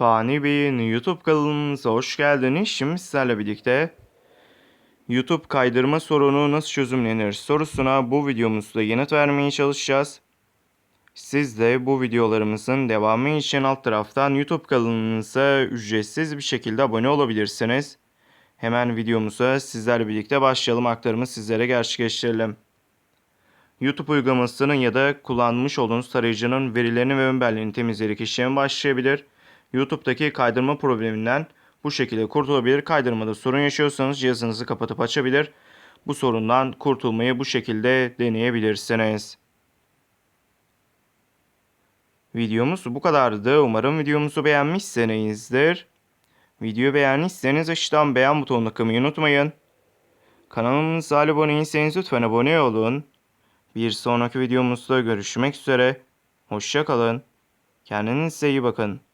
Fani Bey'in YouTube kanalımıza hoş geldiniz. Şimdi sizlerle birlikte YouTube kaydırma sorunu nasıl çözümlenir sorusuna bu videomuzda yanıt vermeye çalışacağız. Siz de bu videolarımızın devamı için alt taraftan YouTube kanalımıza ücretsiz bir şekilde abone olabilirsiniz. Hemen videomuza sizlerle birlikte başlayalım aktarımı sizlere gerçekleştirelim. YouTube uygulamasının ya da kullanmış olduğunuz tarayıcının verilerini ve ön belleğini temizleyerek işlemi başlayabilir. YouTube'daki kaydırma probleminden bu şekilde kurtulabilir. Kaydırmada sorun yaşıyorsanız cihazınızı kapatıp açabilir. Bu sorundan kurtulmayı bu şekilde deneyebilirsiniz. Videomuz bu kadardı. Umarım videomuzu beğenmişsinizdir. Videoyu beğendiyseniz aşağıdan beğen butonuna tıklamayı unutmayın. Kanalımıza abone değilseniz lütfen abone olun. Bir sonraki videomuzda görüşmek üzere. Hoşça kalın. Kendinize iyi bakın.